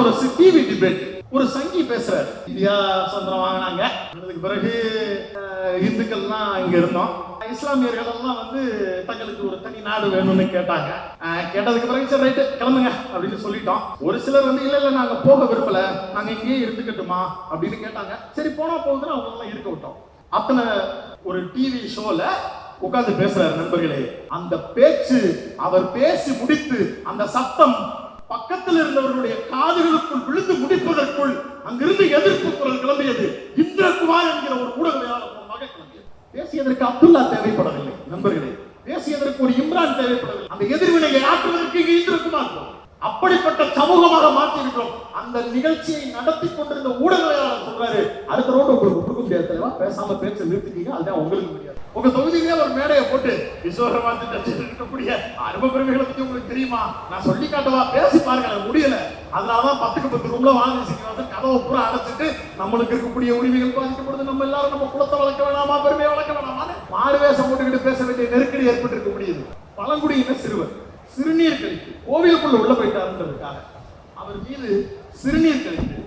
ஒரு TV debate. ஒரு சங்கி பேசுறாரு. இந்தியா சுதந்திரம் வாங்கினாங்க. அதுக்கு பிறகு இந்துக்கள்லாம் இங்க இருந்தோம். இஸ்லாமியர்கள் எல்லாம் வந்து தங்களுக்கு ஒரு தனி நாடு வேணும்னு கேட்டாங்க. கேட்டதுக்கு பிறகு சரி ரைட்டு கிளம்புங்க அப்படின்னு சொல்லிட்டோம். ஒரு சிலர் வந்து இல்ல இல்ல நாங்க போக விரும்பல. நாங்க இங்கேயே இருந்துக்கட்டுமா? அப்படின்னு கேட்டாங்க. சரி போனா போகுதுன்னு அவங்க எல்லாம் இருக்க விட்டோம். அத்தனை ஒரு டிவி ஷோல உட்கார்ந்து பேசுறாரு நண்பர்களே. அந்த பேச்சு அவர் பேசி முடித்து அந்த சத்தம் பக்கத்தில் இருந்தவர்களுடைய காதுகளுக்குள் விழுந்து முடிப்பதற்குள் அங்கிருந்து எதிர்ப்பு குரல் கிளம்பியது. இந்திரகுமார் என்கிற ஒரு ஊடகவியாளர் மூலமாக கிளம்பியது. பேசியதற்கு அப்துல்லா தேவைப்படவில்லை நண்பர்களே. பேசியதற்கு ஒரு இம்ரான் தேவைப்படவில்லை. அந்த எதிர்வினையை ஆற்றுவதற்கு இங்கு இந்திரகுமார் அப்படிப்பட்ட சமூகமாக மாற்றியிருக்கிறோம். அந்த நிகழ்ச்சியை நடத்தி கொண்டிருந்த ஊடகவியாளர் சொல்றாரு அடுத்த ரோடு உங்களுக்கு கொடுக்க முடியாது தலைவா. பேசாம பேச்ச நிறுத்திட்டீங்க அதுதான் உங்களுக்கு முடியாது. உங்க தொகுதியிலே ஒரு மேடையை போட்டு விஸ்வகர்மா இருக்கக்கூடிய அனுபவங்களை பத்தி உங்களுக்கு தெரியுமா? நான் சொல்லி காட்டவா பேசி பாருங்க எனக்கு முடியல. அதனாலதான் பத்துக்கு பத்து ரூம்ல வாங்கி வந்து கதவை பூரா அடைச்சிட்டு நம்மளுக்கு இருக்கக்கூடிய உரிமைகள் பாதிக்கப்படுது. நம்ம எல்லாரும் நம்ம குளத்தை வளர்க்க வேணாமா? பெருமையை வளர்க்க வேணாமான்னு மாறு வேஷம் போட்டுக்கிட்டு பேச வேண்டிய நெருக்கடி ஏற்பட்டிருக்க முடியுது. பழங்குடியின சிறுவர் சிறுநீர் கழித்து கோவிலுக்குள்ள உள்ள போயிட்டாருன்றதுக்காக அவர் மீது சிறுநீர் கழித்து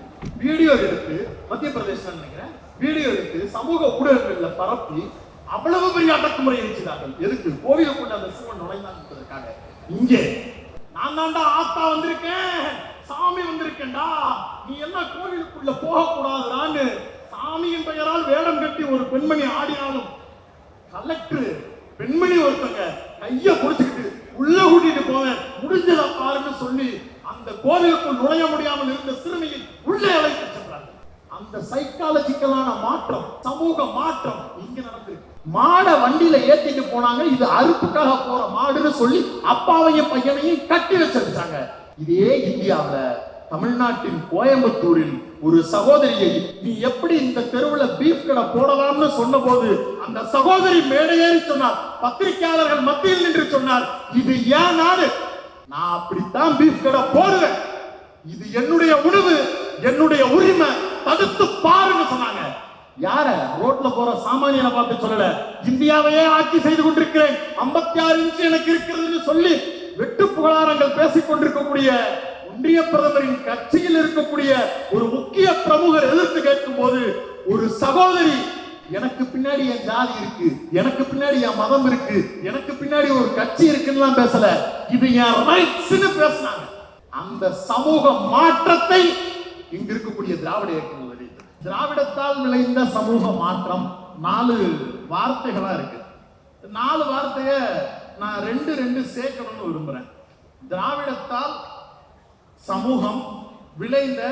வீடியோ எடுத்து மத்திய பிரதேசம் நினைக்கிறேன் வீடியோ எடுத்து சமூக ஊடகங்கள்ல பரப்பி அவ்வளவு பெரிய அடக்குமுறை இருக்கிறார்கள் எதுக்கு? கோவிலுக்குள்ள அந்த சிவன் நுழைந்தான்றதுக்காக இங்கே நான் தாண்டா ஆத்தா வந்திருக்கேன். சாமி வந்திருக்கேன்டா. நீ என்ன கோவிலுக்குள்ள போக கூடாதுடான்னு சாமியின் பெயரால் வேடம் கட்டி ஒரு பெண்மணி ஆடினாலும் கலெக்டர் பெண்மணி ஒருத்தங்க கைய பிடிச்சுக்கிட்டு உள்ள கூட்டிட்டு போவேன். முடிஞ்சதை பாருன்னு சொல்லி அந்த கோவிலுக்குள் நுழைய முடியாமல் இருந்த சிறுமியை உள்ளே அழைத்து சென்றார் அந்த சைக்காலஜிக்கலான மாற்றம் சமூக மாற்றம் இங்க நடந்திருக்கு. மாடை வண்டியில ஏத்திட்டு போனாங்க. இது அறுப்புக்காக போற மாடுன்னு சொல்லி அப்பாவையும் பையனையும் கட்டி வச்சிருச்சாங்க இதே இந்தியாவில தமிழ்நாட்டின் கோயம்புத்தூரில் ஒரு சகோதரியை நீ எப்படி இந்த தெருவுல பீஃப் கடை போடலாம்னு சொன்னபோது அந்த சகோதரி மேடையேறி சொன்னார். பத்திரிகையாளர்கள் மத்தியில் நின்று சொன்னார். இது ஏன் நாடு? நான் அப்படித்தான் பீஃப் கடை போடுவேன். இது என்னுடைய உணவு என்னுடைய உரிமை. தடுத்து பாருன்னு சொன்னாங்க. யார? ரோட்ல போற சாமானியனை பார்த்து சொல்லல. இந்தியாவையே ஆட்சி செய்து கொண்டிருக்கிறேன். 56 ஆறு இன்ச்சு எனக்கு இருக்கிறதுன்னு சொல்லி வெட்டு புகழாரங்கள் பேசிக் கொண்டிருக்கக்கூடிய ஒன்றிய பிரதமரின் கட்சியில் இருக்கக்கூடிய ஒரு முக்கிய பிரமுகர் எதிர்த்து கேட்கும் போது ஒரு சகோதரி எனக்கு பின்னாடி என் ஜாதி இருக்கு. எனக்கு பின்னாடி என் மதம் இருக்கு. எனக்கு பின்னாடி ஒரு கட்சி இருக்குன்னு பேசல. இது என் ரைட்ஸ்னு பேசினாங்க. அந்த சமூக மாற்றத்தை இங்க இருக்கக்கூடிய திராவிட இயக்கம் திராவிடத்தால் விளைந்த சமூக மாற்றம் நாலு வார்த்தைகளா இருக்கு. நாலு வார்த்தைய நான் ரெண்டு ரெண்டு சேர்க்கணும்னு விரும்புறேன். திராவிடத்தால் சமூகம் விளைந்த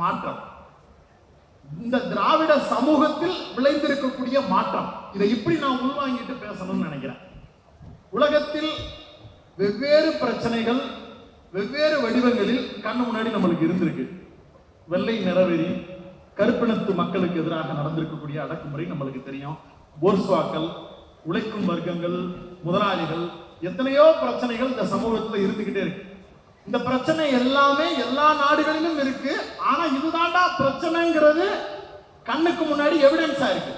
மாற்றம். இந்த திராவிட சமூகத்தில் விளைந்திருக்கக்கூடிய மாற்றம். இதை இப்படி நான் உள்வாங்கிட்டு பேசணும்னு நினைக்கிறேன். உலகத்தில் வெவ்வேறு பிரச்சனைகள் வெவ்வேறு வடிவங்களில் கண்ணு முன்னாடி நம்மளுக்கு இருந்திருக்கு. வெள்ளை நிறவெறி கருப்பினத்து மக்களுக்கு எதிராக நடந்திருக்கக்கூடிய அடக்குமுறை நம்மளுக்கு தெரியும். போர்ஸ்வாக்கள் உழைக்கும் வர்க்கங்கள் முதலாளிகள் எத்தனையோ பிரச்சனைகள் இந்த சமூகத்துல இருந்துகிட்டே இருக்கு. இந்த பிரச்சனை எல்லாமே எல்லா நாடுகளிலும் இருக்கு. ஆனா இதுதான்டா பிரச்சனைங்கிறது கண்ணுக்கு முன்னாடி எவிடன்ஸா இருக்கு.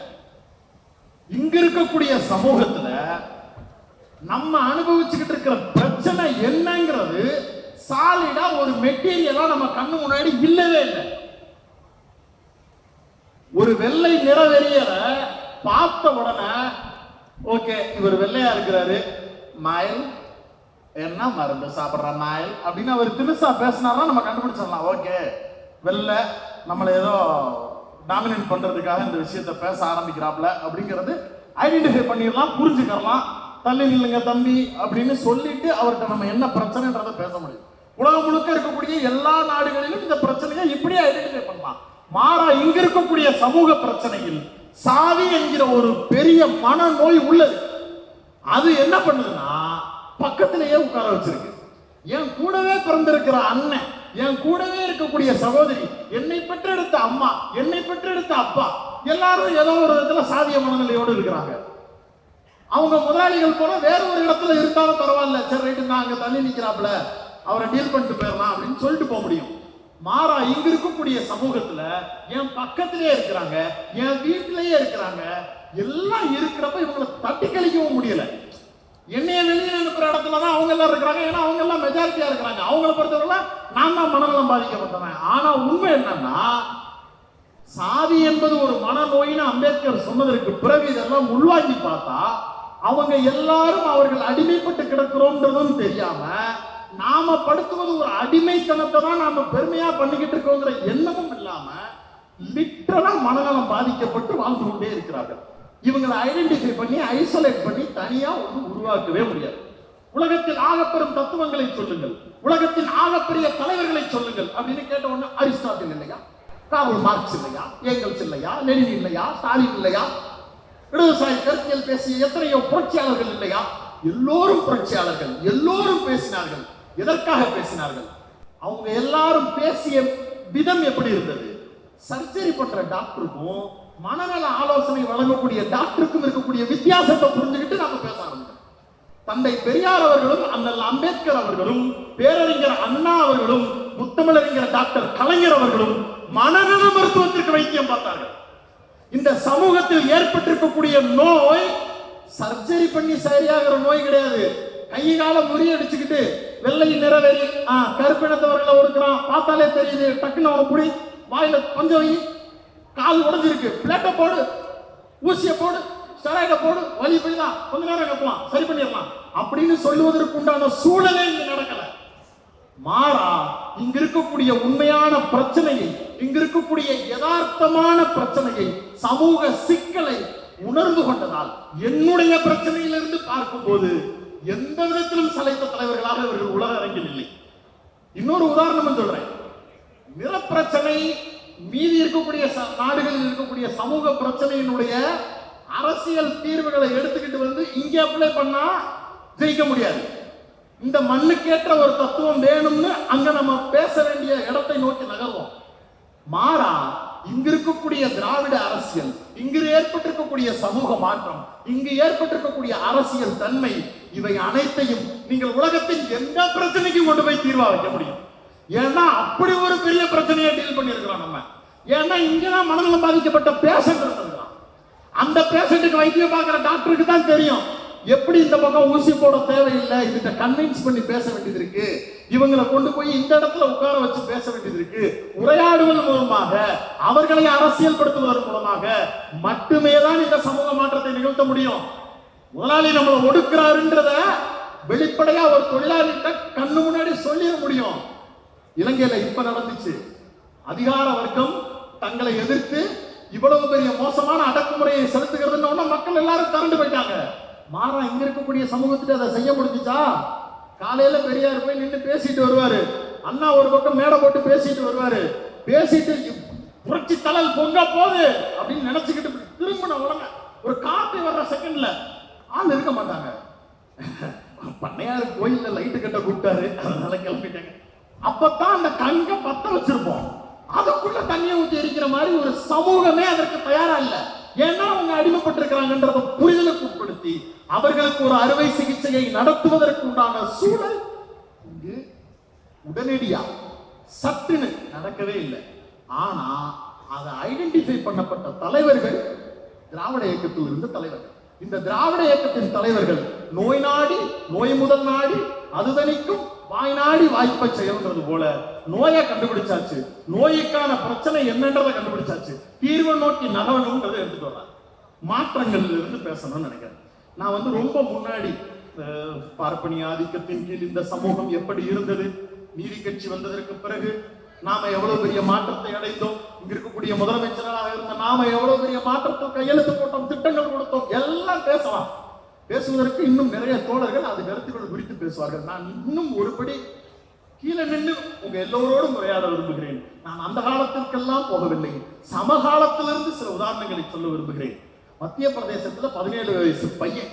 இங்க இருக்கக்கூடிய சமூகத்துல நம்ம அனுபவிச்சுக்கிட்டு இருக்கிற பிரச்சனை என்னங்கிறது சாலிடா ஒரு மெட்டீரியலா நம்ம கண்ணு முன்னாடி இல்லவே இல்லை. ஒரு வெள்ளை நிறவெறியரை பார்த்த உடனே ஓகே இவர் வெள்ளையா இருக்கிறாரு. மயில் என்ன மருந்து சாப்பிடுற நாயல் அப்படின்னு அவர் தினுசா பேசினாரா நம்ம கண்டுபிடிச்சிடலாம். ஓகே வெள்ளை நம்மளை ஏதோ டாமினேட் பண்றதுக்காக இந்த விஷயத்த பேச ஆரம்பிக்கிறாப்ல. அப்படிங்கிறது ஐடென்டிஃபை பண்ணிடலாம் புரிஞ்சுக்கலாம் தள்ளி நில்லுங்க தம்பி அப்படின்னு சொல்லிட்டு அவர்கிட்ட நம்ம என்ன பிரச்சனைன்றதை பேச முடியும். உலகம் முழுக்க இருக்கக்கூடிய எல்லா நாடுகளிலும் இந்த பிரச்சனையை இப்படியே ஐடென்டிஃபை பண்ணலாம். மாறா இங்க இருக்கக்கூடிய சமூக பிரச்சனையில் சாதி என்கிற ஒரு பெரிய மனநோய் உள்ளது. அது என்ன பண்ணுதுன்னா பக்கத்திலேயே உட்கார வச்சிருக்கு. என் கூடவே பிறந்திருக்கிற அண்ணன் என் கூடவே இருக்கக்கூடிய சகோதரி என்னை பெற்றெடுத்த அம்மா என்னை பெற்றெடுத்த அப்பா எல்லாரும் ஏதோ ஒரு விதத்துல சாதிய மனநிலையோடு இருக்கிறாங்க. அவங்க முதலாளிகள் போல வேற ஒரு இடத்துல இருந்தாலும் பரவாயில்ல. சரி ரைட்டு நான் அங்க தள்ளி நிக்கிறாப்ல அவரை டீல் பண்ணிட்டு போயிடலாம் அப்படின்னு சொல்லிட்டு போக முடியும். மாறா இங்க இருக்கக்கூடிய சமூகத்துல என் பக்கத்திலேயே இருக்கிறாங்க என் வீட்டிலேயே இருக்கிறாங்க எல்லாம் இருக்கிறப்ப இவங்களை தட்டி கழிக்கவும் முடியல. என்னைய வெளியே அனுப்புற இடத்துல தான் அவங்க எல்லாம் இருக்கிறாங்க ஏன்னா அவங்க எல்லாம் மெஜாரிட்டியா இருக்கிறாங்க. அவங்கள பொறுத்தவரை நான் தான் மனநலம் பாதிக்கப்பட்டவன். ஆனா உண்மை என்னன்னா சாதி என்பது ஒரு மனநோயின்னு அம்பேத்கர் சொன்னதற்கு பிறகு இதெல்லாம் உள்வாங்கி பார்த்தா அவங்க எல்லாரும் அவர்கள் அடிமைப்பட்டு கிடக்கிறோன்றதும் தெரியாம நாம படுத்துவது ஒரு அடிமைத்தனத்தை தான் நாம பெருமையா பண்ணிக்கிட்டு இருக்கோங்கிற எண்ணமும் இல்லாம லிட்டரலா மனநலம் பாதிக்கப்பட்டு வாழ்ந்து கொண்டே இருக்கிறார்கள். இவங்களை ஐடென்டிஃபை பண்ணி ஐசோலேட் பண்ணி தனியா ஒன்று உருவாக்கவே முடியாது. உலகத்தில் ஆகப்பெரும் தத்துவங்களை சொல்லுங்கள். உலகத்தின் ஆகப்பெரிய தலைவர்களை சொல்லுங்கள் அப்படின்னு கேட்ட உடனே அரிஸ்டாட்டில் இல்லையா? காவல் மார்க்ஸ் இல்லையா? ஏங்கல்ஸ் இல்லையா? லெனின் இல்லையா? ஸ்டாலின் இல்லையா? இடதுசாரி கருத்தியல் பேசிய எத்தனையோ புரட்சியாளர்கள் இல்லையா? எல்லோரும் புரட்சியாளர்கள் எல்லோரும் பேசினார்கள். எதற்காக பேசினார்கள்? அவங்க எல்லாரும் பேசிய விதம் எப்படி இருந்தது? சர்ஜரி பண்ற டாக்டருக்கும் மனநல ஆலோசனை வழங்கக்கூடிய டாக்டருக்கும் இருக்கக்கூடிய வித்தியாசத்தை புரிஞ்சுக்கிட்டு நாம பேச ஆரம்பிச்சோம். தந்தை பெரியார் அவர்களும் அண்ணல் அம்பேத்கர் அவர்களும் பேரறிஞர் அண்ணா அவர்களும் முத்தமிழறிஞர் டாக்டர் கலைஞர் அவர்களும் மனநல மருத்துவத்திற்கு வைத்தியம் பார்த்தார்கள். இந்த சமூகத்தில் ஏற்பட்டிருக்கக்கூடிய நோய் சர்ஜரி பண்ணி சரியாகிற நோய் கிடையாது. கை கால முறியடிச்சுக்கிட்டு வெள்ளை நிறவெறி ஆ கருப்பினத்தவர்களை ஒடுக்கிறான். பார்த்தாலே தெரியுது டக்குன்னு அவனை புடி வாயில கொஞ்சம் வை கால் உடைஞ்சிருக்கு. பிளேட்டை போடு ஊசியை போடு ஸ்டெராய்டை போடு வலி போய்தான் கொஞ்ச நேரம் கட்டலாம் சரி பண்ணிடலாம். அப்படின்னு சொல்லுவதற்கு உண்டான சூழலே இங்க நடக்கல. மாறா இங்க இருக்கக்கூடிய உண்மையான பிரச்சனையை இங்க இருக்கக்கூடிய யதார்த்தமான பிரச்சனையை சமூக சிக்கலை உணர்ந்து கொண்டதால் என்னுடைய பிரச்சனையிலிருந்து பார்க்கும்போது எந்த விதத்திலும் சளைத்த தலைவர்களாக இவர்கள் உலக அரங்கில் இல்லை. இன்னொரு உதாரணம் சொல்றேன். நிறப்பிரச்சனை மீதி இருக்கக்கூடிய ச- நாடுகளில் இருக்கக்கூடிய சமூக பிரச்சனையினுடைய அரசியல் தீர்வுகளை எடுத்துக்கிட்டு வந்து இங்கே அப்ளை பண்ணா ஜெயிக்க முடியாது. இந்த மண்ணுக்கேற்ற ஒரு தத்துவம் வேணும்னு அங்க நம்ம பேச வேண்டிய இடத்தை நோக்கி நகர்வோம் மாறா இங்க இருக்கக்கூடிய திராவிட அரசியல் இங்கு ஏற்பட்டிருக்கக்கூடிய சமூக மாற்றம் இங்கு ஏற்பட்டிருக்கக்கூடிய அரசியல் தன்மை இவை அனைத்தையும் நீங்கள் உலகத்தின் எந்த பிரச்சனைக்கும் கொண்டு போய் தீர்வா வைக்க முடியும். ஏன்னா அப்படி ஒரு பெரிய பிரச்சனையை டீல் பண்ணியிருக்கிறோம் நம்ம. ஏன்னா இங்கதான் மனநலம் பாதிக்கப்பட்ட பேஷண்ட் இருக்கிறான் அந்த பேஷண்ட்டுக்கு வைத்தியம் பார்க்குற டாக்டருக்கு தான் தெரியும். எப்படி இந்த பக்கம் ஊசி போட தேவையில்லை இதுகிட்ட கன்வின்ஸ் பண்ணி பேச வேண்டியது இருக்கு. இவங்களை கொண்டு போய் இந்த இடத்துல உட்கார வச்சு பேச வேண்டியது இருக்கு. உரையாடுவதன் மூலமாக அவர்களை அரசியல் படுத்துவதன் மூலமாக மட்டுமே தான் இந்த சமூக மாற்றத்தை நிகழ்த்த முடியும். முதலாளி நம்மளை ஒடுக்குறாருன்றத வெளிப்படையா ஒரு தொழிலாளிகிட்ட கண்ணு முன்னாடி சொல்லிட முடியும். இலங்கையில இப்ப நடந்துச்சு. அதிகார வர்க்கம் தங்களை எதிர்த்து இவ்வளவு பெரிய மோசமான அடக்குமுறையை செலுத்துகிறதுன்னு மக்கள் எல்லாரும் திரண்டு போயிட்டாங்க. மாறா இங்க இருக்கக்கூடிய சமூகத்துக்கு அதை செய்ய முடிஞ்சுச்சா? காலையில பெரியார் போய் நின்று பேசிட்டு வருவாரு. அண்ணா ஒரு பக்கம் மேடை போட்டு பேசிட்டு வருவாரு. பேசிட்டு புரட்சி தலல் பொங்க போகுது அப்படின்னு நினைச்சுக்கிட்டு திரும்பின உடனே ஒரு காப்பி வர்ற செகண்ட்ல ஆள் இருக்க மாட்டாங்க. பண்ணையார் கோயில்ல லைட்டு கட்ட கூப்பிட்டாரு. அதனால கிளம்பிட்டாங்க. அப்பதான் அந்த கங்க பத்த வச்சிருப்போம். அதுக்குள்ள தண்ணியை ஊற்றி எரிக்கிற மாதிரி ஒரு சமூகமே அதற்கு தயாரா இல்ல. ஏன்னா அவங்க அடிமைப்பட்டிருக்கிறாங்கன்றத புரிதலுக்கு உட்படுத்தி அவர்களுக்கு ஒரு அறுவை சிகிச்சையை நடத்துவதற்கு உண்டான சூழல் இங்கு உடனடியா சட்டுன்னு நடக்கவே இல்லை. ஆனா அதை ஐடென்டிஃபை பண்ணப்பட்ட தலைவர்கள் திராவிட இயக்கத்தில் இருந்த தலைவர்கள். இந்த திராவிட இயக்கத்தின் தலைவர்கள் நோய் நாடி நோய் முதல் நாடி அதுதணிக்கும் வாய் நாடி வாய்ப்பை செயல்ன்றது போல நோயை கண்டுபிடிச்சாச்சு. நோய்க்கான பிரச்சனை என்னன்றதை கண்டுபிடிச்சாச்சு. தீர்வை நோக்கி நகவணுன்றதை எடுத்துட்டு வர்றாங்க. மாற்றங்கள்ல இருந்து பேசணும்னு நினைக்கிறேன். நான் வந்து ரொம்ப முன்னாடி பார்ப்பனி ஆதிக்கத்தின் கீழ் இந்த சமூகம் எப்படி இருந்தது? நீதி கட்சி வந்ததற்கு பிறகு நாம எவ்வளவு பெரிய மாற்றத்தை அடைந்தோம். இங்க இருக்கக்கூடிய முதலமைச்சராக இருந்த நாம எவ்வளவு பெரிய மாற்றத்தை கையெழுத்து போட்டோம் திட்டங்கள் கொடுத்தோம் எல்லாம் பேசலாம். பேசுவதற்கு இன்னும் நிறைய தோழர்கள் அது கருத்துக்கள் குறித்து பேசுவார்கள். நான் இன்னும் ஒருபடி கீழே நின்று உங்க எல்லோரோடும் உரையாட விரும்புகிறேன். நான் அந்த காலத்திற்கெல்லாம் போகவில்லை. சமகாலத்திலிருந்து சில உதாரணங்களை சொல்ல விரும்புகிறேன். மத்திய பிரதேசத்துல பதினேழு வயசு பையன்.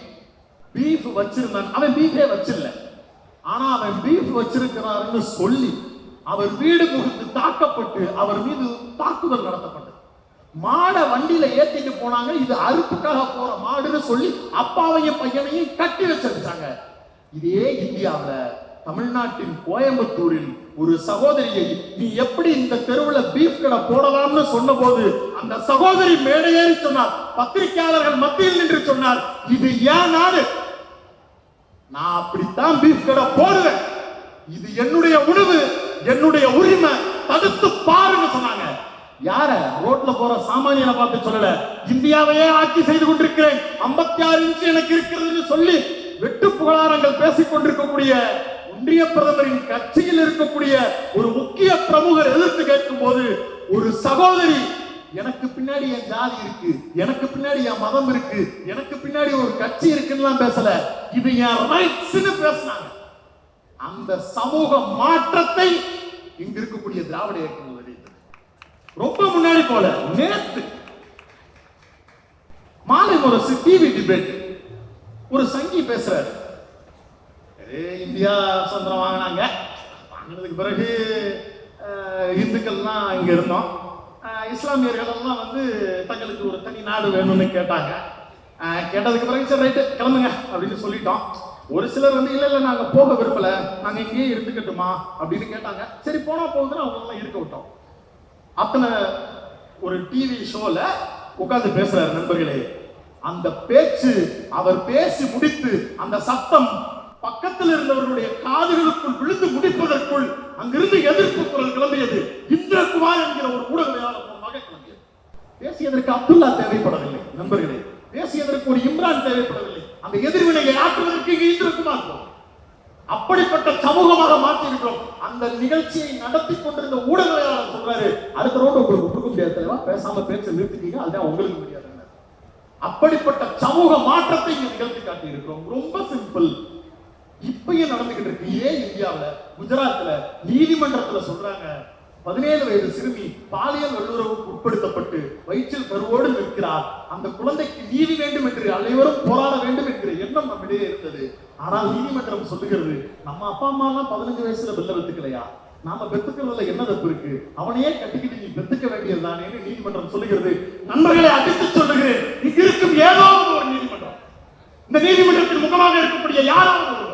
பீஃப் வச்சிருந்தான். அவன் பீஃபே வச்சிடல ஆனா அவன் பீஃப் வச்சிருக்கிறாருன்னு சொல்லி அவர் வீடு புகுந்து தாக்கப்பட்டு அவர் மீது தாக்குதல் நடத்தப்பட்டது. மாடை வண்டியில ஏத்திட்டு போனாங்க. இது அறுப்புக்காக போற மாடுன்னு சொல்லி அப்பாவையும் பையனையும் கட்டி வச்சிருக்காங்க. இதே இந்தியாவில் தமிழ்நாட்டின் கோயம்புத்தூரில் ஒரு சகோதரியை நீ எப்படி இந்த தெருவுல பீஃப் கடை போடலாம்னு சொன்னபோது அந்த சகோதரி மேடையேறி சொன்னார். பத்திரிகையாளர்கள் மத்தியில் நின்று சொன்னார். இது ஏன் நாடு? நான் அப்படித்தான் பீஃப் கடை போடுவேன். இது என்னுடைய உணவு. என்னுடைய உரிமை தடுத்து பாருங்க சொன்னாங்க. யார? ரோட்ல போற சாமானியனை பார்த்து சொல்லல. இந்தியாவையே ஆட்சி செய்து கொண்டிருக்கிறேன். 56 ஆறு இன்ச்சு எனக்கு இருக்கிறதுன்னு சொல்லி வெட்டு புகழாரங்கள் பேசிக் கொண்டிருக்கக்கூடிய ஒன்றிய பிரதமரின் கட்சியில் இருக்கக்கூடிய ஒரு முக்கிய பிரமுகர் எதிர்த்து கேட்கும் போது ஒரு சகோதரி எனக்கு பின்னாடி என் ஜாதி இருக்கு. எனக்கு பின்னாடி என் மதம் இருக்கு. எனக்கு பின்னாடி ஒரு கட்சி இருக்குன்னு பேசல. இது என் ரைட்ஸ்னு பேசினாங்க. அந்த சமூக மாற்றத்தை இங்க இருக்கக்கூடிய திராவிட இயக்கங்கள் வெளியிட்டது. ரொம்ப முன்னாடி போல நேத்து மாலை முரசு டிவி டிபேட் ஒரு சங்கி பேசுறாரு. இந்தியா சுதந்திரம் வாங்கினாங்க. வாங்கினதுக்கு பிறகு இந்துக்கள் இந்துக்கள்லாம் இங்க இருந்தோம். இஸ்லாமியர்கள் எல்லாம் வந்து தங்களுக்கு ஒரு தனி நாடு வேணும்னு கேட்டாங்க. கேட்டதுக்கு பிறகு சரி ரைட்டு கிளம்புங்க அப்படின்னு சொல்லிட்டோம். ஒரு சிலர் வந்து இல்ல இல்ல நாங்க போக விரும்பல. நாங்க இங்கேயே இருந்துக்கட்டுமா? அப்படின்னு கேட்டாங்க. சரி போனா போகுதுன்னு அவங்க எல்லாம் இருக்க விட்டோம். அத்தனை ஒரு டிவி ஷோல உட்காந்து பேசுறாரு நண்பர்களே. அந்த பேச்சு அவர் பேசி முடித்து அந்த சத்தம் பக்கத்தில் இருந்தவர்களுடைய காதுகளுக்குள் விழுந்து முடிப்பதற்குள் அங்கிருந்து எதிர்ப்பு குரல் கிளம்பியது. இந்திரகுமார் என்கிற ஒரு ஊடகவியலாளர் மூலமாக கிளம்பியது. பேசியதற்கு அப்துல்லா தேவைப்படவில்லை. நண்பர்களே பேசியதற்கு ஒரு இம்ரான் தேவைப்படவில்லை? அந்த எதிர்வினையை ஆற்றுவதற்கு இங்கு இந்திரகுமார் அப்படிப்பட்ட சமூகமாக மாற்றிருக்கிறோம் அந்த நிகழ்ச்சியை நடத்தி கொண்டிருந்த ஊடகவியலாளர் சொல்றாரு அடுத்த ரோடு உங்களுக்கு கொடுக்க முடியாது தலைவா. பேசாம பேச்ச நிறுத்திட்டீங்க அதுதான் உங்களுக்கு முடியாது. அப்படிப்பட்ட சமூக மாற்றத்தை இங்க நிகழ்த்தி காட்டியிருக்கிறோம். ரொம்ப சிம்பிள் இப்பயும் நடந்துகிட்டு இருக்கு. ஏன் இந்தியாவில்? குஜராத்ல நீதிமன்றத்துல சொல்றாங்க பதினேழு வயது சிறுமி பாலியல் வல்லுறவுக்கு உட்படுத்தப்பட்டு வயிற்றில் கருவோடு நிற்கிறார் அந்த குழந்தைக்கு நீதி வேண்டும் என்று அனைவரும் போராட வேண்டும் என்கிற எண்ணம் நம்மிடையே இருந்தது. ஆனால் நீதிமன்றம் சொல்லுகிறது நம்ம அப்பா அம்மா எல்லாம் பதினஞ்சு வயசுல பிள்ளை வெத்துக்கலையா நாம பெத்துக்கிறதுல என்ன தப்பு இருக்கு? அவனையே கட்டிக்கிட்டு நீ பெத்துக்க வேண்டியதுதானே நீதிமன்றம் சொல்லுகிறது. நண்பர்களை அடித்து சொல்லுகிறேன் இங்கு இருக்கும் ஏதோ ஒரு நீதிமன்றம். இந்த நீதிமன்றத்தின் முகமாக இருக்கக்கூடிய யாராவது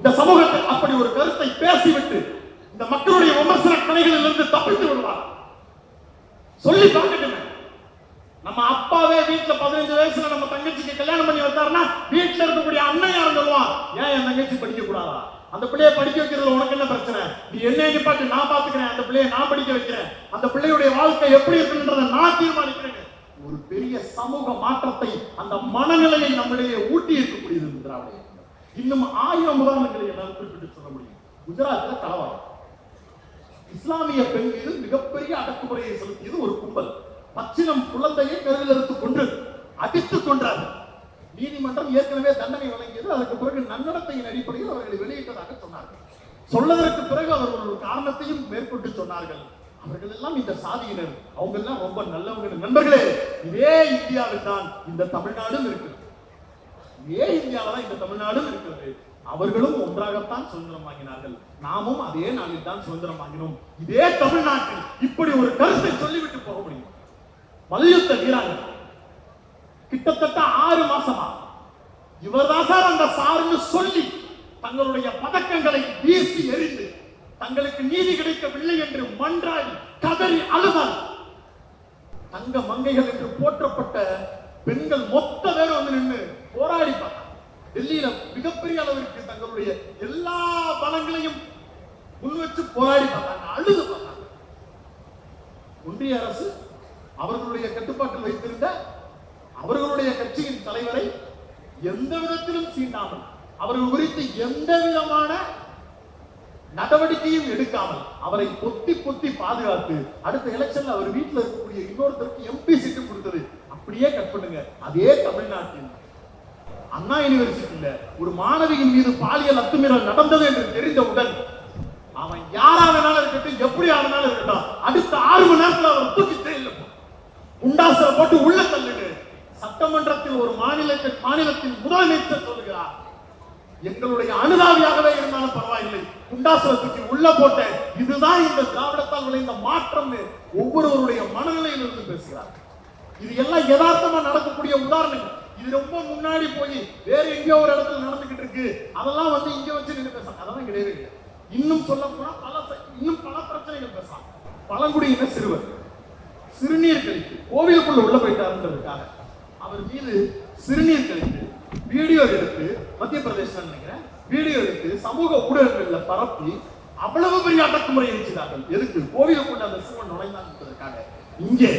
இந்த சமூகத்தில் அப்படி ஒரு கருத்தை பேசிவிட்டு இந்த மக்களுடைய விமர்சன கலைகளில் இருந்து தப்பித்து விடுவார். சொல்லி பார்க்கட்டுமே. நம்ம அப்பாவே வீட்டுல பதினஞ்சு வயசுல நம்ம தங்கச்சிக்கு கல்யாணம் பண்ணி வச்சாருன்னா வீட்டுல இருக்கக்கூடிய அண்ணன் யாரும் சொல்லுவான் ஏன் என் தங்கச்சி படிக்க கூடாதா? அந்த பிள்ளைய படிக்க வைக்கிறது உனக்கு என்ன பிரச்சனை? நீ என்ன நிப்பாட்டு நான் பாத்துக்கிறேன் அந்த பிள்ளைய நான் படிக்க வைக்கிறேன். அந்த பிள்ளையுடைய வாழ்க்கை எப்படி இருக்குன்றதை நான் தீர்மானிக்கிறேன். ஒரு பெரிய சமூக மாற்றத்தை அந்த மனநிலையை நம்மிடையே ஊட்டி இருக்கக்கூடியது திராவிட இன்னும் ஆயிரம் உதாரணங்களை என்னால் குறிப்பிட்டு சொல்ல முடியும். குஜராத்ல கலவரம் இஸ்லாமிய பெண் மீது மிகப்பெரிய அடக்குமுறையை செலுத்தியது ஒரு கும்பல். பச்சினம் குழந்தையை கருவில் எடுத்துக் கொண்டு அடித்துக் கொன்றார். நீதிமன்றம் ஏற்கனவே தண்டனை வழங்கியது. அதற்கு பிறகு நன்னடத்தையின் அடிப்படையில் அவர்களை வெளியிட்டதாக சொன்னார்கள். சொல்வதற்கு பிறகு அவர்கள் ஒரு காரணத்தையும் மேற்கொண்டு சொன்னார்கள். அவர்கள் எல்லாம் இந்த சாதியினர். அவங்க எல்லாம் ரொம்ப நல்லவங்க. நண்பர்களே இதே இந்தியாவில் தான் இந்த தமிழ்நாடும் இருக்கிறது. இதே இந்தியாவில் தான் இந்த தமிழ்நாடும் இருக்கிறது. அவர்களும் ஒன்றாகத்தான் சுதந்திரம் வாங்கினார்கள் நாமும் அதே நாளில் தான் சுதந்திரம் வாங்கினோம் இதே தமிழ்நாட்டில் இப்படி ஒரு கருத்தை சொல்லிவிட்டு போக முடியும்? மல்யுத்த வீராங்க கிட்டத்தட்ட ஆறு மாசமா இவர்தான் சார் அந்த சார்னு சொல்லி தங்களுடைய பதக்கங்களை வீசி எறிந்து தங்களுக்கு நீதி கிடைக்கவில்லை என்று மன்றாடி கதறி அழுதால் தங்க மங்கைகள் என்று போற்றப்பட்ட பெண்கள் மொத்த பேர் வந்து நின்று போராடி பார்த்தாங்க டெல்லியில மிகப்பெரிய அளவிற்கு தங்களுடைய எல்லா பலங்களையும் முன் வச்சு போராடி பார்த்தாங்க அழுது பார்த்தாங்க ஒன்றிய அரசு அவர்களுடைய கட்டுப்பாட்டில் வைத்திருந்த அவர்களுடைய கட்சியின் தலைவரை எந்த விதத்திலும் சீண்டாமல் அவர்கள் குறித்து எந்த விதமான நடவடிக்கையும் எடுக்காமல் அவரை பொத்தி பொத்தி பாதுகாத்து அடுத்த எலெக்ஷன்ல அவர் வீட்டுல இருக்கக்கூடிய இன்னொருத்தருக்கு எம்பி சீட்டு கொடுத்தது அப்படியே கட் பண்ணுங்க. அதே தமிழ்நாட்டில் அண்ணா யூனிவர்சிட்டியில ஒரு மாணவியின் மீது பாலியல் அத்துமீறல் நடந்தது என்று தெரிந்தவுடன் அவன் யாரா வேணாலும் இருக்கட்டும் எப்படி ஆனாலும் இருக்கட்டும் அடுத்த ஆறு மணி நேரத்துல அவர் தூக்கி தெரியல குண்டாசல போட்டு உள்ள தள்ளுங்க சட்டமன்றத்தில் ஒரு மாநிலத்தின் மாநிலத்தின் முதலமைச்சர் சொல்லுகிறார் எங்களுடைய அனுதாவியாகவே இருந்தாலும் பரவாயில்லை. குண்டாசுல தூக்கி உள்ள போட்டேன் இதுதான் இந்த திராவிடத்தால் விளைந்த மாற்றம் ஒவ்வொருவருடைய மனநிலையில் இருந்து பேசுகிறார். இது எல்லாம் யதார்த்தமா நடக்கக்கூடிய உதாரணங்கள். இது ரொம்ப முன்னாடி போய் வேற எங்கேயோ ஒரு இடத்துல நடந்துகிட்டு இருக்கு. அதெல்லாம் வந்து இங்க வச்சு நின்று பேசலாம். அதெல்லாம் கிடையவே இல்லை. இன்னும் சொல்ல போனா பல இன்னும் பல பிரச்சனைகள் பேசலாம். பழங்குடியின சிறுவர் சிறுநீர் கழித்து கோவிலுக்குள்ள உள்ள போயிட்டாருன்றதுக்காக. அவர் மீது சிறுநீர் கழித்து வீடியோ எடுத்து மத்திய பிரதேசம் நினைக்கிறேன். வீடியோ எடுத்து சமூக ஊடகங்கள்ல பரப்பி அவ்வளவு பெரிய அடக்குமுறை இருக்கிறார்கள் எதுக்கு? கோவிலுக்குள்ள அந்த சிவன் நுழைந்தான் இங்கே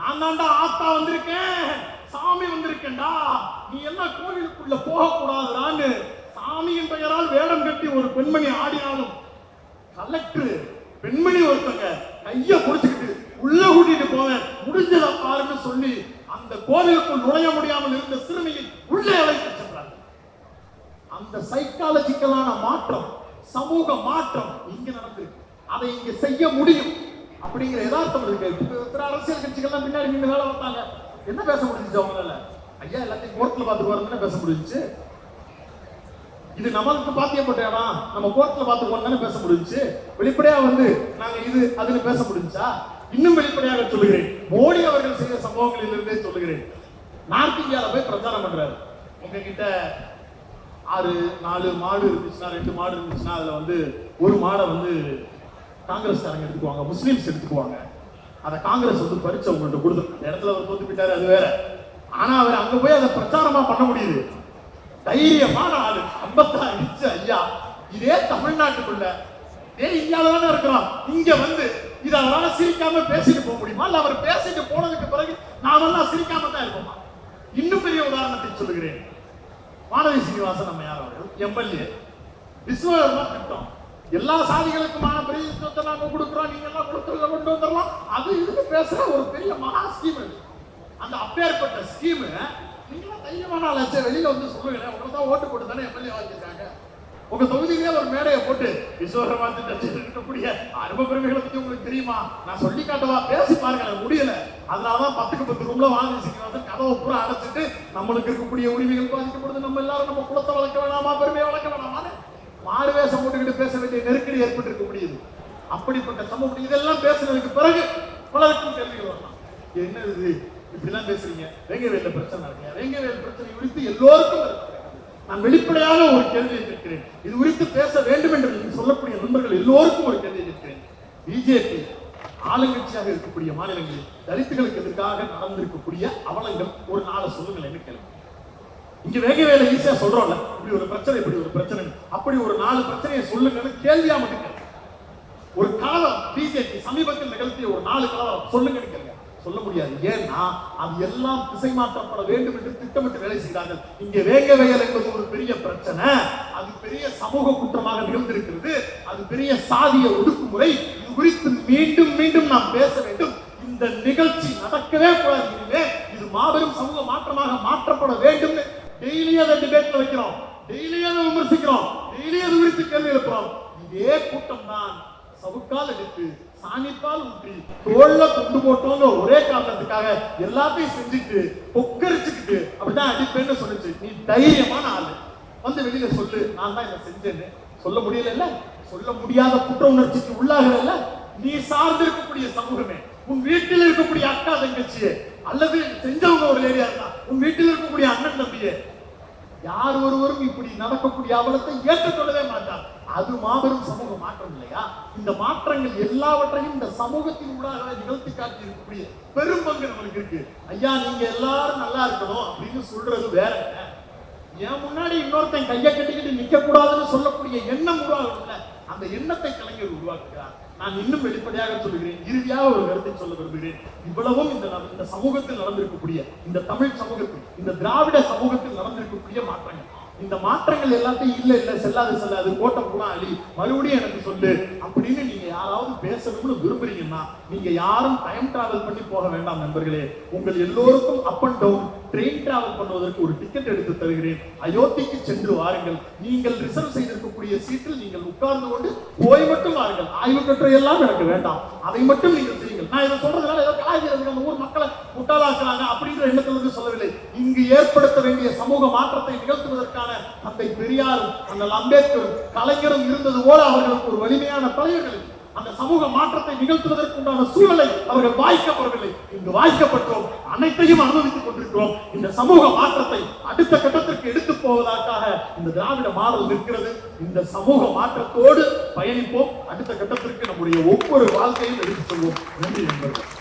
நான் தாண்டா ஆத்தா வந்திருக்கேன். சாமி வந்திருக்கேன்டா. நீ என்ன கோவிலுக்குள்ள போக கூடாதுடான்னு சாமியின் பெயரால் வேடம் கட்டி ஒரு பெண்மணி ஆடினாலும் கலெக்டர் பெண்மணி ஒருத்தங்க கைய பிடிச்சுக்கிட்டு உள்ள கூட்டிட்டு போவேன். முடிஞ்சதை பாருன்னு சொல்லி அந்த கோவிலுக்குள் நுழைய முடியாமல் இருந்த சிறுமியை உள்ளே அழைத்து சென்றார்கள். அந்த சைக்காலஜிக்கலான மாற்றம் சமூக மாற்றம் இங்க நடந்திருக்கு. அதை இங்க செய்ய முடியும் அப்படிங்கிற யதார்த்தம் இருக்கு. அரசியல் கட்சிகள்லாம் பின்னாடி நின்று வேலை பார்த்தாங்க. என்ன பேச முடிஞ்சுச்சு அவங்களால? ஐயா எல்லாத்தையும் கோர்ட்ல பார்த்துட்டு வரணும்னு பேச முடிஞ்சிச்சு? இது நமக்கு பாத்தியப்பட்ட இடம் நம்ம கோர்ட்ல பார்த்துக்கோன்னு தானே பேச முடிஞ்சுச்சு? வெளிப்படையா வந்து நாங்க இது அதுன்னு பேச முடிஞ்சா இன்னும் வெளிப்படையாக சொல்லுகிறேன். மோடி அவர்கள் செய்த சம்பவங்களில் இருந்தே சொல்லுகிறேன். நார்த் இந்தியால போய் பிரச்சாரம் பண்றாரு. உங்ககிட்ட ஆறு நாலு மாடு இருந்துச்சுன்னா ரெண்டு மாடு இருந்துச்சுன்னா அதுல வந்து ஒரு மாடை வந்து காங்கிரஸ்காரங்க எடுத்துக்குவாங்க முஸ்லீம்ஸ் எடுத்துக்குவாங்க. அதை காங்கிரஸ் வந்து பறிச்சு அவங்கள்ட்ட கொடுத்து அந்த இடத்துல அவர் தோத்து போயிட்டாரு அது வேற. ஆனா அவர் அங்க போய் அதை பிரச்சாரமா பண்ண முடியுது. தைரியமான ஆளு. ஐம்பத்தாறு இன்ச்சு ஐயா. இதே தமிழ்நாட்டுக்குள்ள இதே இந்தியாவில தானே இருக்கிறோம் இங்க வந்து இது அவரால் சிரிக்காம பேசிட்டு போக முடியுமா? இல்ல அவர் பேசிட்டு போனதுக்கு பிறகு நாமெல்லாம் சிரிக்காம தான் இருப்போமா? இன்னும் பெரிய உதாரணத்தை சொல்லுகிறேன். மாணவி சீனிவாசன் அம்மையார் அவர்கள் எம்எல்ஏ. விஸ்வகர்மா திட்டம். எல்லா சாதிகளுக்குமான பிரதிநிதித்துவத்தை நாங்க கொடுக்குறோம். நீங்க எல்லாம் கொடுக்கறத கொண்டு வந்துடலாம். அது இதுக்கு பேசுற ஒரு பெரிய மகா ஸ்கீம் அது. அந்த அப்பேற்பட்ட ஸ்கீமு நீங்களாம் தைரியமான ஆளாச்சே. வெளியில வந்து சொல்லுங்களேன். உங்களுக்கு தான் ஓட்டு போட்டு தானே எம்எல்ஏ வாங்கியிருக்காங்க உங்க தொகுதியிலே ஒரு மேடையை போட்டு விஸ்வகர்மா திட்டத்தில் இருக்கக்கூடிய அரும பெருமைகளை பத்தி உங்களுக்கு தெரியுமா? நான் சொல்லி காட்டவா? பேசி பாருங்க எனக்கு முடியல. அதனாலதான் பத்துக்கு பத்து ரூம்ல வாங்கி கதவை பூரா அடைச்சிட்டு நம்மளுக்கு இருக்கக்கூடிய உரிமைகள் பாதிக்கப்படுது. நம்ம எல்லாரும் நம்ம குலத்தை வளர்க்க வேணாமா? பெருமையை வளர்க்க வேணாமான்னு மாறு வேஷம் போட்டுக்கிட்டு பேச வேண்டிய நெருக்கடி ஏற்பட்டு இருக்க முடியுது. அப்படிப்பட்ட சமூகம் இதெல்லாம் பேசுனதுக்கு பிறகு பலருக்கும் கேள்விகள் வரலாம். என்ன இது? இப்படிலாம் பேசுறீங்க. வேங்கவேல பிரச்சனை இருக்கு வேங்கவேல் பிரச்சனை குறித்து எல்லோருக்கும் இருக்கு. நான் வெளிப்படையாக ஒரு கேள்வியை கேட்கிறேன் இது குறித்து பேச வேண்டும் என்று நீங்கள் சொல்லக்கூடிய நண்பர்கள் எல்லோருக்கும் ஒரு கேள்வியை கேட்கிறேன் பிஜேபி ஆளுங்கட்சியாக இருக்கக்கூடிய மாநிலங்களில் தலித்துகளுக்கு எதிராக நடந்திருக்கக்கூடிய அவலங்கள் ஒரு நாளை சொல்லுங்களேன்னு கேள்வி? இங்க வேக வேலை ஈஸியா சொல்றோம்ல. இப்படி ஒரு பிரச்சனை இப்படி ஒரு பிரச்சனை. அப்படி ஒரு நாலு பிரச்சனையை சொல்லுங்கன்னு கேள்வியா மட்டும் ஒரு காலம் பிஜேபி சமீபத்தில் நிகழ்த்திய ஒரு நாலு காலம் சொல்லுங்கன்னு கேள்வி சொல்ல முடியாது. ஏன்னா அது எல்லாம் திசை மாற்றப்பட வேண்டும் என்று திட்டமிட்டு வேலை செய்கிறார்கள் இங்கே வேக வேயல் என்பது ஒரு பெரிய பிரச்சனை. அது பெரிய சமூக குற்றமாக நிகழ்ந்திருக்கிறது. அது பெரிய சாதிய ஒடுக்குமுறை. இது குறித்து மீண்டும் மீண்டும் நாம் பேச வேண்டும். இந்த நிகழ்ச்சி நடக்கவே கூடாது. இனிமே இது மாபெரும் சமூக மாற்றமாக மாற்றப்பட வேண்டும். டெய்லி அதை டிபேட்ல வைக்கிறோம். டெய்லி அதை விமர்சிக்கிறோம். டெய்லி அது குறித்து கேள்வி எழுப்புறோம். இதே கூட்டம் தான் சவுக்கால் எடுத்து சாணிப்பால் ஊற்றி தோல்ல கொண்டு போட்டோம்னு ஒரே காரணத்துக்காக எல்லாத்தையும் செஞ்சுட்டு பொக்கரிச்சுக்கிட்டு அப்படிதான் அடிப்பேன்னு சொல்லுச்சு. நீ தைரியமான ஆளு. வந்து வெளியில சொல்லு. நான் தான் இதை செஞ்சேன்னு. சொல்ல முடியல சொல்ல முடியாத குற்ற உணர்ச்சிக்கு உள்ளாகிறல்ல நீ சார்ந்து இருக்கக்கூடிய சமூகமே உன் வீட்டில் இருக்கக்கூடிய அக்கா தங்கச்சியே அல்லது செஞ்சவங்க ஒரு ஏரியா இருந்தா உன் வீட்டில் இருக்கக்கூடிய அண்ணன் தம்பியே யார் ஒருவரும் இப்படி நடக்கக்கூடிய அவலத்தை ஏற்றுக்கொள்ளவே மாட்டார். அது மாபெரும் சமூக மாற்றம் இல்லையா? இந்த மாற்றங்கள் எல்லாவற்றையும் இந்த சமூகத்தின் ஊடாக நிகழ்த்தி காட்டி இருக்கக்கூடிய பெரும் பங்கு நம்மளுக்கு இருக்கு. ஐயா நீங்க எல்லாரும் நல்லா இருக்கணும் அப்படின்னு சொல்றது வேற. என் முன்னாடி இன்னொருத்தன் கையை கட்டிக்கிட்டு நிக்க கூடாதுன்னு சொல்லக்கூடிய எண்ணம் உருவாகும்ல அந்த எண்ணத்தை கலைஞர் உருவாக்குகிறார். நான் இன்னும் வெளிப்படையாக சொல்லுகிறேன் இறுதியாக ஒரு கருத்தை சொல்ல விரும்புகிறேன். இவ்வளவும் இந்த இந்த சமூகத்தில் நடந்திருக்கக்கூடிய இந்த தமிழ் சமூகத்தில் இந்த திராவிட சமூகத்தில் நடந்திருக்கக்கூடிய மாற்றங்கள். இந்த மாற்றங்கள் எல்லாத்தையும் இல்ல இல்ல செல்லாது செல்லாது கோட்டை பூரா அழி மறுபடியும் எனக்கு சொல்லு அப்படின்னு நீங்க யாராவது பேசணும்னு விரும்புறீங்கன்னா நீங்க யாரும் டைம் டிராவல் பண்ணி போக வேண்டாம் நண்பர்களே. உங்கள் எல்லோருக்கும் up and down train travel பண்ணுவதற்கு ஒரு டிக்கெட் எடுத்து தருகிறேன். அயோத்திக்கு சென்று வாருங்கள். நீங்கள் ரிசர்வ் இருக்கக்கூடிய சீட்டில் நீங்கள் உட்கார்ந்து கொண்டு போய் மட்டும் வாருங்கள். ஆய்வு கட்டுரை எல்லாம் எனக்கு வேண்டாம். அதை மட்டும் நீங்கள் செய்யுங்கள். நான் இதை சொல்றதுனால ஏதோ கலாய்க்கிறதுக்கு அந்த ஊர் மக்களை முட்டாளாக்குறாங்க அப்படின்ற எண்ணத்துல இருந்து சொல்லவில்லை. இங்கு ஏற்படுத்த வேண்டிய சமூக மாற்றத்தை நிகழ்த்துவதற்கான தந்தை பெரியாரும் அண்ணல் அம்பேத்கரும் கலைஞரும் இருந்தது போல அவர்களுக்கு ஒரு வலிமையான தலைவர்கள் அந்த சமூக மாற்றத்தை நிகழ்த்துவதற்குண்டான சூழலை அவர்கள் வாய்க்கப்படவில்லை இங்கு வாய்க்கப்பட்டோம் அனைத்தையும் அனுபவித்துக் கொண்டிருக்கிறோம். இந்த சமூக மாற்றத்தை அடுத்த கட்டத்திற்கு எடுத்து போவதற்காக இந்த திராவிட மாடல் நிற்கிறது. இந்த சமூக மாற்றத்தோடு பயணிப்போம். அடுத்த கட்டத்திற்கு நம்முடைய ஒவ்வொரு வாழ்க்கையும் எடுத்துச் செல்வோம். நன்றி நண்பர்கள்.